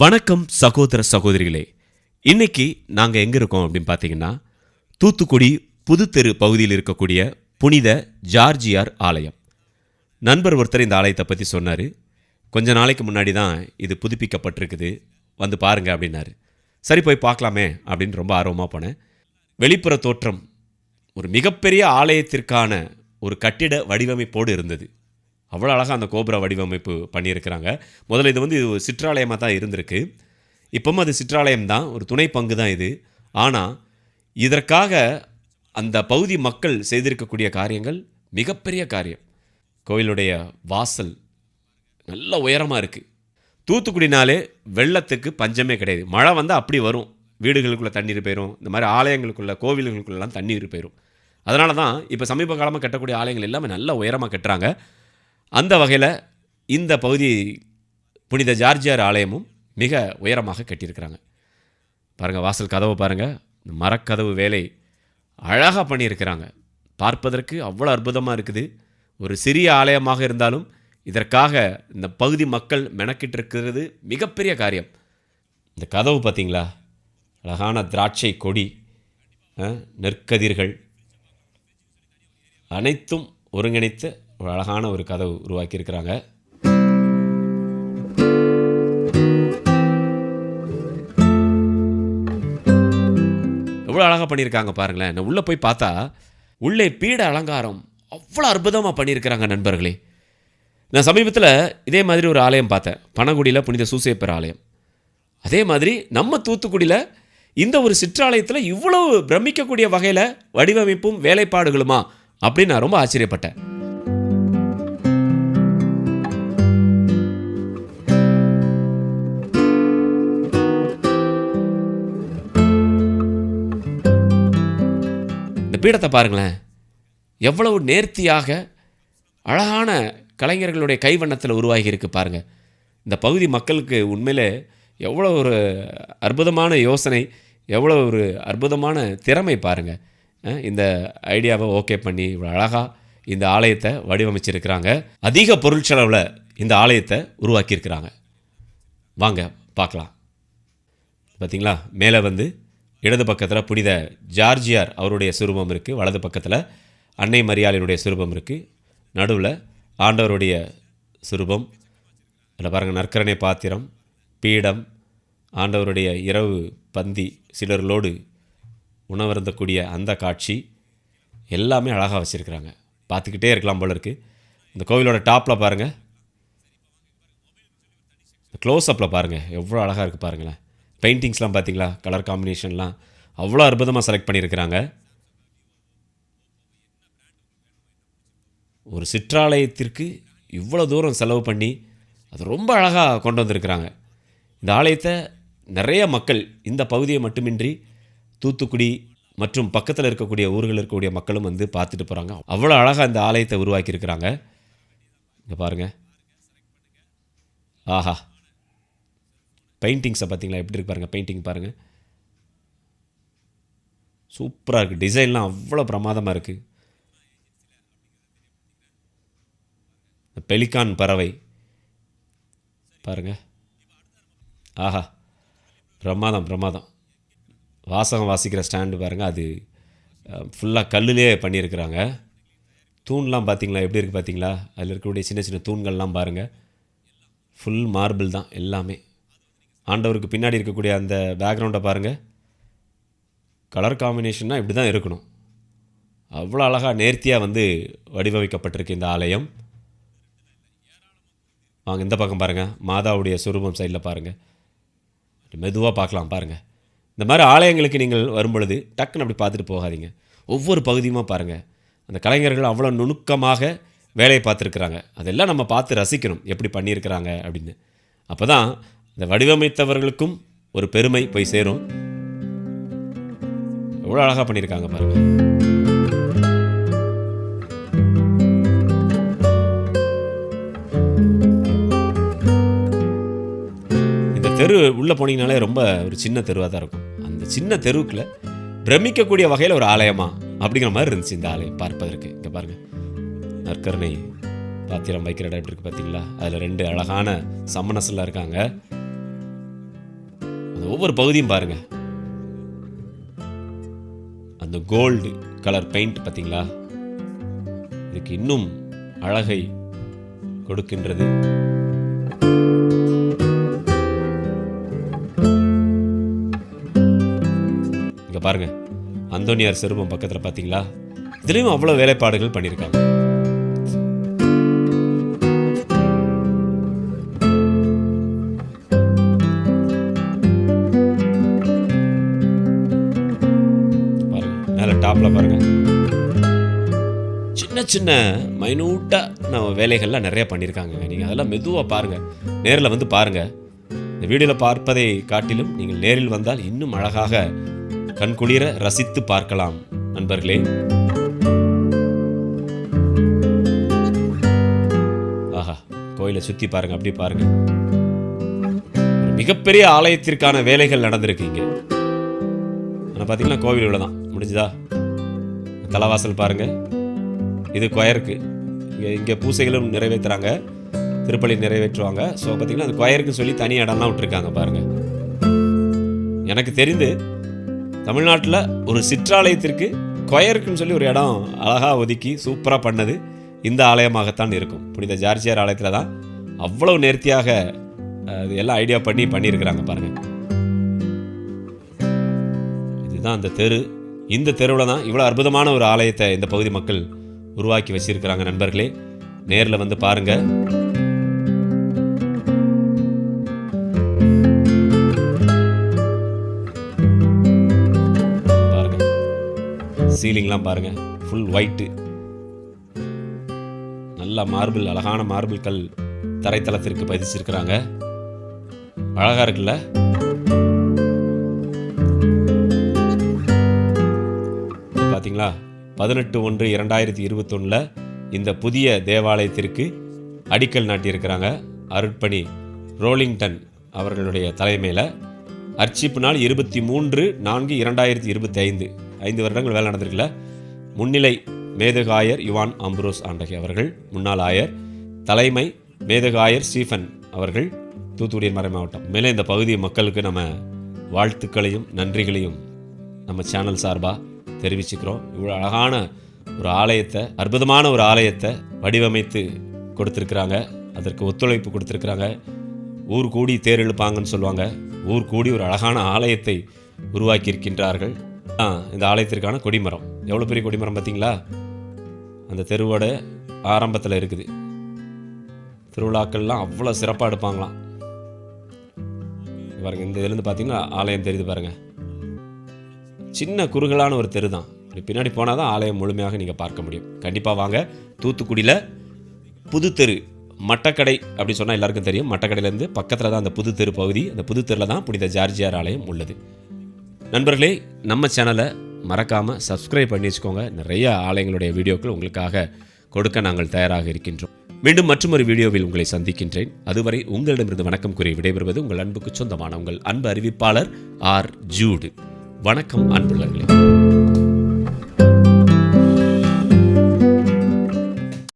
வணக்கம் சகோதர சகோதரிகளே. இன்னைக்கு நாங்கள் எங்கே இருக்கோம் அப்படின்னு பார்த்தீங்கன்னா தூத்துக்குடி புதுத்தெரு பகுதியில் இருக்கக்கூடிய புனித ஜார்ஜியார் ஆலயம். நண்பர் ஒருத்தர் இந்த ஆலயத்தை பற்றி சொன்னார். கொஞ்ச நாளைக்கு முன்னாடி தான் இது புதுப்பிக்கப்பட்டிருக்குது. வந்து பாருங்க அப்படின்னாரு. சரி போய் பார்க்கலாமே அப்படின்னு ரொம்ப ஆர்வமாக போனேன். வெளிப்புற தோற்றம் ஒரு மிகப்பெரிய ஆலயத்திற்கான ஒரு கட்டிட வடிவமைப்போடு இருந்தது. அவ்வளோ அழகாக அந்த கோபுர வடிவமைப்பு பண்ணியிருக்கிறாங்க. முதல்ல இது வந்து இது சிற்றாலயமாக தான் இருந்திருக்கு. இப்பவும் அது சிற்றாலயம் தான் ஒரு துணை பங்கு தான் இது. ஆனால் இதற்காக அந்த பகுதி மக்கள் செய்திருக்கக்கூடிய காரியங்கள் மிகப்பெரிய காரியம். கோயிலுடைய வாசல் நல்ல உயரமாக இருக்குது தூத்துக்குடினாலே வெள்ளத்துக்கு பஞ்சமே கிடையாது. மழை வந்தால் அப்படி வரும். வீடுகளுக்குள்ளே தண்ணீர் போயிடும் இந்த மாதிரி ஆலயங்களுக்குள்ள கோவில்களுக்குள்ளெல்லாம் தண்ணீர் போயிடும் அதனால தான் இப்போ சமீப காலமாக கட்டக்கூடிய ஆலயங்கள் எல்லாமே நல்ல உயரமாக கட்டுறாங்க. அந்த வகையில் இந்த பகுதி புனித ஜார்ஜியார் ஆலயமும் மிக உயரமாக கட்டியிருக்கிறாங்க. பாருங்கள் வாசல் கதவை பாருங்கள் இந்த மரக்கதவு வேலை அழகாக பண்ணியிருக்கிறாங்க. பார்ப்பதற்கு அவ்வளோ அற்புதமாக இருக்குது. ஒரு சிறிய ஆலயமாக இருந்தாலும் இதற்காக இந்த பகுதி மக்கள் மெனக்கிட்டு இருக்கிறது மிகப்பெரிய காரியம். இந்த கதவு பார்த்திங்களா அழகான திராட்சை கொடி நெற்கதிர்கள் அனைத்தும் ஒருங்கிணைத்து ஒரு அழகான ஒரு கதை உருவாக்கியிருக்கிறாங்க. எவ்வளோ அழகாக பண்ணியிருக்காங்க பாருங்களேன். நான் உள்ளே போய் பார்த்தா உள்ளே பீட அலங்காரம் அவ்வளோ அற்புதமாக பண்ணியிருக்கிறாங்க நண்பர்களே. நான் சமீபத்தில் இதே மாதிரி ஒரு ஆலயம் பார்த்தேன். பனகுடியில் புனித சூசேப்பர் ஆலயம். அதே மாதிரி நம்ம தூத்துக்குடியில் இந்த ஒரு சிற்றாலயத்தில் இவ்வளவு பிரமிக்கக்கூடிய வகையில் வடிவமைப்பும் வேலைப்பாடுகளுமா அப்படின்னு நான் ரொம்ப ஆச்சரியப்பட்டேன். பீடத்தை பாருங்களேன். எவ்வளவு நேர்த்தியாக அழகான கலைஞர்களுடைய கைவண்ணத்தில் உருவாகி இருக்கு பாருங்க. இந்த பகுதி மக்களுக்கு உண்மையில் எவ்வளோ ஒரு அற்புதமான யோசனை எவ்வளோ ஒரு அற்புதமான திறமை பாருங்கள் இந்த ஐடியாவை ஓகே பண்ணி இவ்வளோ அழகாக இந்த ஆலயத்தை வடிவமைச்சிருக்கிறாங்க. அதிக பொருட்செலவில் இந்த ஆலயத்தை உருவாக்கியிருக்கிறாங்க. வாங்க பார்க்கலாம். பார்த்தீங்களா மேலே வந்து இடது பக்கத்தில் புனித ஜார்ஜியார் அவருடைய சுரூபம் இருக்குது வலது பக்கத்தில் அன்னை மரியாளினுடைய சுரூபம் இருக்குது நடுவில் ஆண்டவருடைய சுரூபம் அதில் பாருங்கள் நற்கரணை பாத்திரம் பீடம் ஆண்டவருடைய இரவு பந்தி சிலர்களோடு உணவருந்தக்கூடிய அந்த காட்சி எல்லாமே அழகாக வச்சுருக்கிறாங்க. பார்த்துக்கிட்டே இருக்கலாம் போல இருக்குது இந்த கோவிலோட டாப்பில் பாருங்கள் க்ளோஸ் அப்பில் பாருங்கள் எவ்வளோ அழகாக இருக்குது பாருங்களேன். பெயிண்டிங்ஸ்லாம் பார்த்தீங்களா? கலர் காம்பினேஷன்லாம். அவ்வளோ அற்புதமாக செலக்ட் பண்ணியிருக்கிறாங்க. ஒரு சிற்றாலயத்திற்கு இவ்வளோ தூரம் செலவு பண்ணி அது ரொம்ப அழகாக கொண்டு வந்திருக்கிறாங்க. இந்த ஆலயத்தை நிறைய மக்கள் இந்த பகுதியை மட்டுமின்றி தூத்துக்குடி மற்றும் பக்கத்தில் இருக்கக்கூடிய ஊர்களில் இருக்கக்கூடிய மக்களும் வந்து பார்த்துட்டு போகிறாங்க அவ்வளோ அழகாக இந்த ஆலயத்தை உருவாக்கியிருக்கிறாங்க. இங்கே பாருங்கள் ஆஹா. பெயிண்டிங்ஸை பார்த்தீங்களா? எப்படி இருக்கு பாருங்கள் பெயிண்டிங் பாருங்கள் சூப்பராக இருக்குது டிசைன்லாம் அவ்வளோ பிரமாதமாக இருக்குது பெலிகான் பறவை. பாருங்கள் ஆஹா. பிரமாதம் பிரமாதம். வாசகம் வாசிக்கிற ஸ்டாண்டு பாருங்கள் அது ஃபுல்லாக கல்லுலேயே பண்ணியிருக்கிறாங்க. தூண்லாம் பார்த்தீங்களா? எப்படி இருக்குது பார்த்தீங்களா? அதில் இருக்கக்கூடிய சின்ன சின்ன தூண்கள்லாம் பாருங்கள் ஃபுல் மார்பிள் தான் எல்லாமே. ஆண்டவருக்கு பின்னாடி இருக்கக்கூடிய அந்த பேக்ரவுண்டை பாருங்கள் கலர் காம்பினேஷன்னா இப்படி தான் இருக்கணும். அவ்வளோ அழகாக நேர்த்தியாக வந்து வடிவமைக்கப்பட்டிருக்கு இந்த ஆலயம். வாங்க இந்த பக்கம் பாருங்கள் மாதாவுடைய சுரூபம் சைடில் பாருங்கள் மெதுவாக பார்க்கலாம் பாருங்கள் இந்த மாதிரி ஆலயங்களுக்கு நீங்கள் வரும்பொழுது டக்குன்னு அப்படி பார்த்துட்டு போகாதீங்க. ஒவ்வொரு பகுதியுமா பாருங்கள் அந்த கலைஞர்கள் அவ்வளோ நுணுக்கமாக வேலையை பார்த்துருக்குறாங்க. அதெல்லாம் நம்ம பார்த்து ரசிக்கணும். எப்படி பண்ணியிருக்கிறாங்க அப்படின்னு. அப்போ தான் இந்த வடிவமைத்தவர்களுக்கும் ஒரு பெருமை போய் சேரும். எவ்வளோ அழகாக பண்ணியிருக்காங்க பாருங்கள் இந்த தெரு உள்ளே போனீங்கனாலே ரொம்ப ஒரு சின்ன தெருவாக தான் இருக்கும். அந்த சின்ன தெருவுக்குள்ள பிரமிக்கக்கூடிய வகையில் ஒரு ஆலயமா அப்படிங்கிற மாதிரி இருந்துச்சு இந்த ஆலயம் பார்ப்பதற்கு. இங்கே பாருங்கள் நற்கருணை பாத்திரம் வைக்கிற இடம் எப்படி இருக்குது பார்த்தீங்களா அதில் ரெண்டு அழகான சம்மனஸ்லாம் இருக்காங்க. அந்த ஒவ்வொரு பகுதியும் பாருங்க. அந்த கோல்டு கலர் பெயிண்ட் பார்த்தீங்களா? இதுக்கு இன்னும் அழகை கொடுக்கின்றது. இங்க பாருங்க. அந்தோனியார் சிறுபம் பக்கத்தில் பார்த்தீங்களா? இதுலேயும் அவ்வளோ வேலைப்பாடுகள் பண்ணியிருக்காங்க. சின்ன மைனூட்டாக நம்ம வேலைகள்லாம் நிறைய பண்ணியிருக்காங்க. நீங்கள் அதெல்லாம் மெதுவாக பாருங்கள் நேரில் வந்து பாருங்கள் இந்த வீடியோவில் பார்ப்பதை காட்டிலும் நீங்கள் நேரில் வந்தால் இன்னும் அழகாக கண்குளிர ரசித்து பார்க்கலாம். நண்பர்களே. ஆஹா கோயிலை சுற்றி பாருங்க அப்படி பாருங்க. மிகப்பெரிய ஆலயத்திற்கான வேலைகள் நடந்திருக்கு இங்கே. ஆனால் பார்த்தீங்கன்னா கோவில் இவ்வளோதான் முடிஞ்சுதா? தலைவாசல் பாருங்க. இது கொயருக்கு. இங்கே இங்கே பூசைகளும் நிறைவேற்றுறாங்க திருப்பலி நிறைவேற்றுவாங்க. ஸோ பார்த்தீங்கன்னா அது கொயருக்கு சொல்லி தனி இடம்லாம் விட்டுருக்காங்க பாருங்கள் எனக்கு தெரிந்து தமிழ்நாட்டில் ஒரு சிற்றாலயத்திற்கு கொயருக்குன்னு சொல்லி ஒரு இடம் அழகாக ஒதுக்கி சூப்பராக பண்ணது இந்த ஆலயமாகத்தான் இருக்கும். புனித ஜார்ஜியார் ஆலயத்தில் தான் அவ்வளவு நேர்த்தியாக இது எல்லாம் ஐடியா பண்ணி பண்ணியிருக்கிறாங்க பாருங்கள் இதுதான் அந்த தெரு. இந்த தெருவில் தான் இவ்வளோ அற்புதமான ஒரு ஆலயத்தை இந்த பகுதி மக்கள் உருவாக்கி வச்சிருக்கிறாங்க நண்பர்களே. நேரில் வந்து பாருங்க. பாருங்க. சீலிங்லாம் பாருங்க. ஃபுல் ஒயிட்டு நல்ல மார்பிள் அழகான மார்பிள் கல் தரைத்தளத்திற்கு பதிச்சிருக்கிறாங்க. அழகா இருக்குல்ல? பார்த்தீங்களா பதினெட்டு ஒன்று இரண்டாயிரத்தி இருபத்தொன்னில் இந்த புதிய தேவாலயத்திற்கு அடிக்கல் நாட்டியிருக்கிறாங்க அருட்பணி ரோலிங்டன் அவர்களுடைய தலைமையில். அர்ச்சிப்பு நாள் இருபத்தி மூன்று நான்கு இரண்டாயிரத்தி இருபத்தி ஐந்து ஐந்து வருடங்கள் வேலை நடந்திருக்குல்ல. முன்னிலை மேதகாயர் யுவான் அம்ப்ரோஸ் ஆண்டகை அவர்கள் முன்னாள் ஆயர் தலைமை மேதகாயர் ஸ்டீஃபன் அவர்கள் தூத்துக்குடி மறை மாவட்டம். மேலே இந்த பகுதி மக்களுக்கு நம்ம வாழ்த்துக்களையும் நன்றிகளையும் நம்ம சேனல் சார்பாக தெரிவிச்சுக்கிறோம். இவ்வளோ அழகான ஒரு ஆலயத்தை அற்புதமான ஒரு ஆலயத்தை வடிவமைத்து கொடுத்துருக்குறாங்க. அதற்கு ஒத்துழைப்பு கொடுத்துருக்குறாங்க. ஊர் கூடி தேர் இழுப்பாங்கன்னு சொல்லுவாங்க. ஊர் கூடி ஒரு அழகான ஆலயத்தை உருவாக்கியிருக்கின்றார்கள். ஆ இந்த ஆலயத்திற்கான கொடிமரம். எவ்வளோ பெரிய கொடிமரம் பார்த்தீங்களா? அந்த தெருவோட ஆரம்பத்தில் இருக்குது. திருவிழாக்கள்லாம் அவ்வளோ சிறப்பாக எடுப்பாங்களாம். பாருங்கள் இந்த இதுலேருந்து பார்த்தீங்கன்னா ஆலயம் தெரியுது பாருங்கள் சின்ன குறுகலான ஒரு தெரு தான் பின்னாடி போனால் தான் ஆலயம் முழுமையாக நீங்கள் பார்க்க முடியும். கண்டிப்பாக வாங்க. தூத்துக்குடியில் புது தெரு மட்டக்கடை அப்படி சொன்னால் எல்லாருக்கும் தெரியும். மட்டக்கடையிலேருந்து பக்கத்தில் தான் அந்த புது தெரு பகுதி. அந்த புது தெருவில் தான் புனித ஜார்ஜியார் ஆலயம் உள்ளது. நண்பர்களே நம்ம சேனலை மறக்காமல் சப்ஸ்கிரைப் பண்ணி வச்சுக்கோங்க. நிறைய ஆலயங்களுடைய வீடியோக்கள் உங்களுக்காக கொடுக்க நாங்கள் தயாராக இருக்கின்றோம். மீண்டும் மற்றொரு வீடியோவில் உங்களை சந்திக்கின்றேன். அதுவரை உங்களிடமிருந்து வணக்கம் கூறி விடைபெறுவது உங்கள் அன்புக்கு சொந்தமான உங்கள் அன்பு அறிவிப்பாளர் ஆர். ஜூடு. வணக்கம் அன்புள்ளங்களே